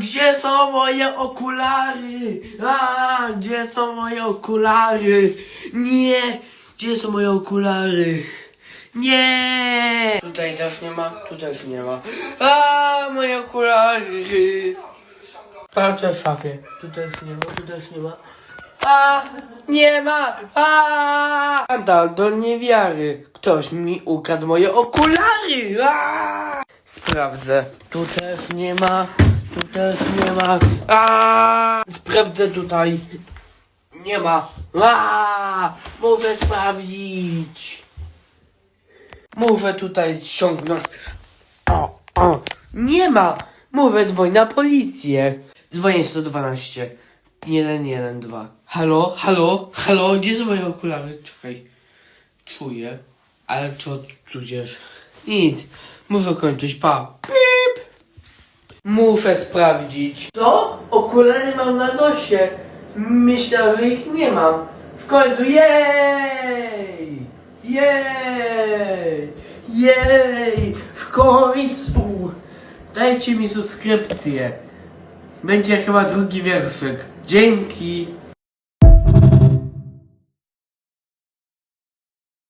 gdzie są moje okulary? A, gdzie są moje okulary? Nie, gdzie są moje okulary? Nie! Tutaj też nie ma, tu też nie ma. A, moje okulary! Patrzę w szafie. Tu też nie ma, tu też nie ma. A, nie ma! A! Skandal do niewiary. Ktoś mi ukradł moje okulary! A! Sprawdzę. Tu też nie ma. Tu też nie ma. Sprawdzę tutaj. Nie ma. A! Muszę sprawdzić. Muszę tutaj ściągnąć. O, o, nie ma! Mówię, dzwoń na policję. Dzwonię 112. 112. Halo, halo, halo, gdzie są moje okulary? Czekaj. Czuję. Ale co czujesz? Nic. Muszę kończyć, pa. Muszę sprawdzić. Co? Okulary mam na nosie. Myślę, że ich nie mam. W końcu, jej! Jej! Jej! W końcu! Dajcie mi subskrypcję. Będzie chyba drugi wierszyk. Dzięki.